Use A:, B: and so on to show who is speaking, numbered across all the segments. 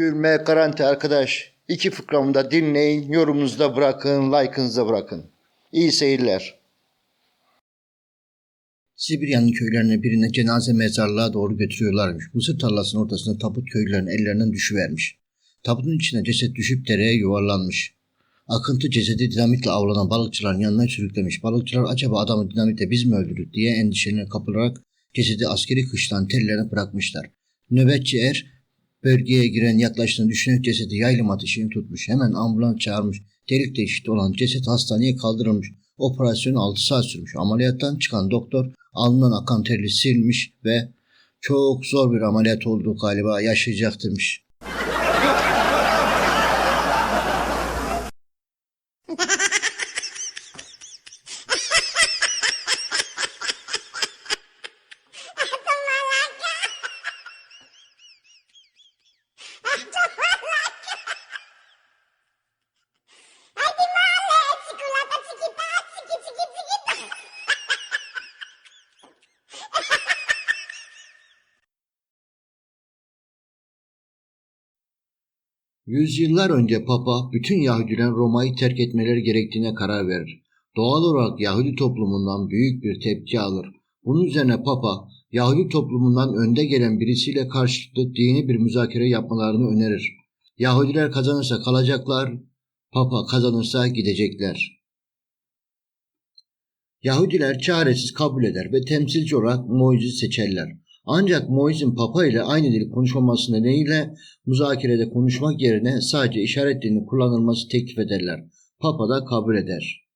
A: Gülme garanti arkadaş. İki fıkramı da dinleyin, yorumunuzu bırakın, like'ınızı bırakın. İyi seyirler. Sibirya'nın köylerine birine cenaze mezarlığa doğru götürüyorlarmış. Mısır tarlasının ortasında tabut köylülerin ellerinden düşüvermiş. Tabutun içine ceset düşüp dereye yuvarlanmış. Akıntı cesedi dinamitle avlanan balıkçıların yanına sürüklemiş. Balıkçılar acaba adamı dinamitle biz mi öldürdük diye endişelerine kapılarak cesedi askeri kıştan tellerine bırakmışlar. Nöbetçi er bölgeye giren yaklaştığını düşünerek cesedi yaylım ateşini tutmuş. Hemen ambulans çağırmış. Delik deşik olan ceset hastaneye kaldırılmış. Operasyon 6 saat sürmüş. Ameliyattan çıkan doktor alnından akan terli silmiş ve çok zor bir ameliyat oldu galiba yaşayacak demiş. Yüzyıllar önce Papa bütün Yahudilerin Roma'yı terk etmeleri gerektiğine karar verir. Doğal olarak Yahudi toplumundan büyük bir tepki alır. Bunun üzerine Papa Yahudi toplumundan önde gelen birisiyle karşılıklı dini bir müzakere yapmalarını önerir. Yahudiler kazanırsa kalacaklar, Papa kazanırsa gidecekler. Yahudiler çaresiz kabul eder ve temsilci olarak Moiz'i seçerler. Ancak Moiz'in Papa ile aynı dil konuşmaması nedeniyle müzakerede konuşmak yerine sadece işaret dilinin kullanılması teklif ederler. Papa da kabul eder.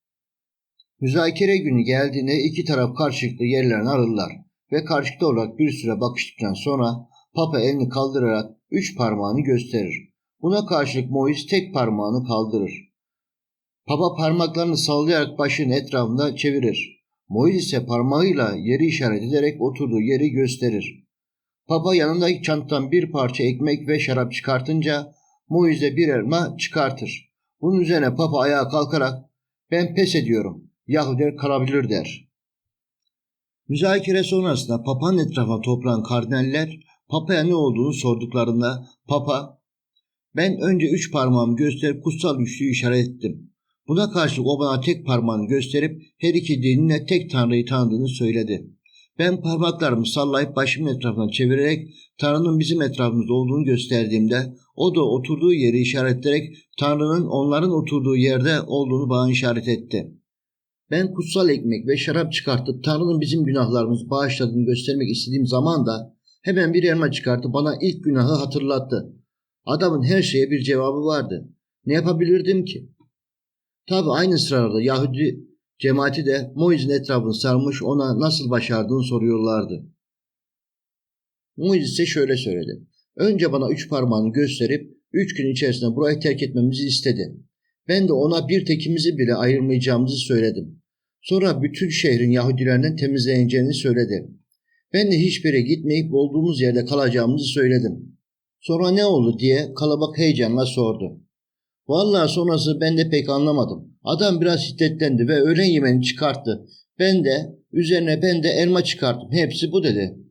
A: Müzakere günü geldiğinde iki taraf karşılıklı yerlerini alırlar ve karşılıklı olarak bir süre bakıştıktan sonra Papa elini kaldırarak üç parmağını gösterir. Buna karşılık Moiz tek parmağını kaldırır. Papa parmaklarını sallayarak başın etrafında çevirir. Moiz ise parmağıyla yeri işaret ederek oturduğu yeri gösterir. Papa yanındaki çantadan bir parça ekmek ve şarap çıkartınca Moize bir elma çıkartır. Bunun üzerine Papa ayağa kalkarak ben pes ediyorum. Yahudiler kalabilir der. Müzakere sonrasında Papa'nın etrafına toplanan kardinaller Papa'ya ne olduğunu sorduklarında Papa ben önce üç parmağımı gösterip kutsal üçlüyü işaret ettim. Buna karşılık o bana tek parmağını gösterip her iki dinine tek tanrıyı tanıdığını söyledi. Ben parmaklarımı sallayıp başımın etrafına çevirerek Tanrı'nın bizim etrafımızda olduğunu gösterdiğimde o da oturduğu yeri işaretleyerek Tanrı'nın onların oturduğu yerde olduğunu bana işaret etti. Ben kutsal ekmek ve şarap çıkartıp Tanrı'nın bizim günahlarımızı bağışladığını göstermek istediğim zaman da hemen bir elma çıkartıp bana ilk günahı hatırlattı. Adamın her şeye bir cevabı vardı. Ne yapabilirdim ki? Tabi aynı sırada Yahudi cemaati de Moiz'in etrafını sarmış ona nasıl başardığını soruyorlardı. Moiz ise şöyle söyledi. Önce bana üç parmağını gösterip üç gün içerisinde burayı terk etmemizi istedi. Ben de ona bir tekimizi bile ayırmayacağımızı söyledim. Sonra bütün şehrin Yahudilerinden temizleneceğini söyledi. Ben de hiçbir yere gitmeyip olduğumuz yerde kalacağımızı söyledim. Sonra ne oldu diye kalabalık heyecanla sordu. Vallahi sonrası ben de pek anlamadım. Adam biraz şiddetlendi ve öğlen yemeğini çıkarttı. Ben de üzerine ben de elma çıkarttım. Hepsi bu dedi.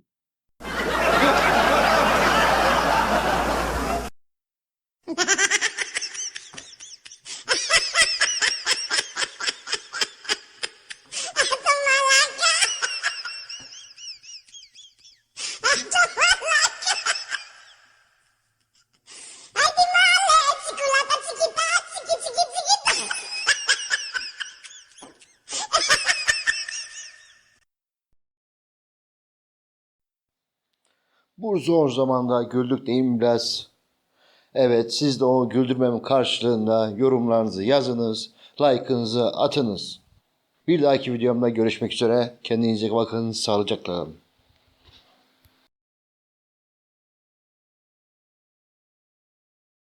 A: Bu zor zamanda güldük değil mi biraz? Evet siz de o güldürmemin karşılığında yorumlarınızı yazınız, like'ınızı atınız. Bir dahaki videomda görüşmek üzere. Kendinize bakın, sağlıcakla kalın.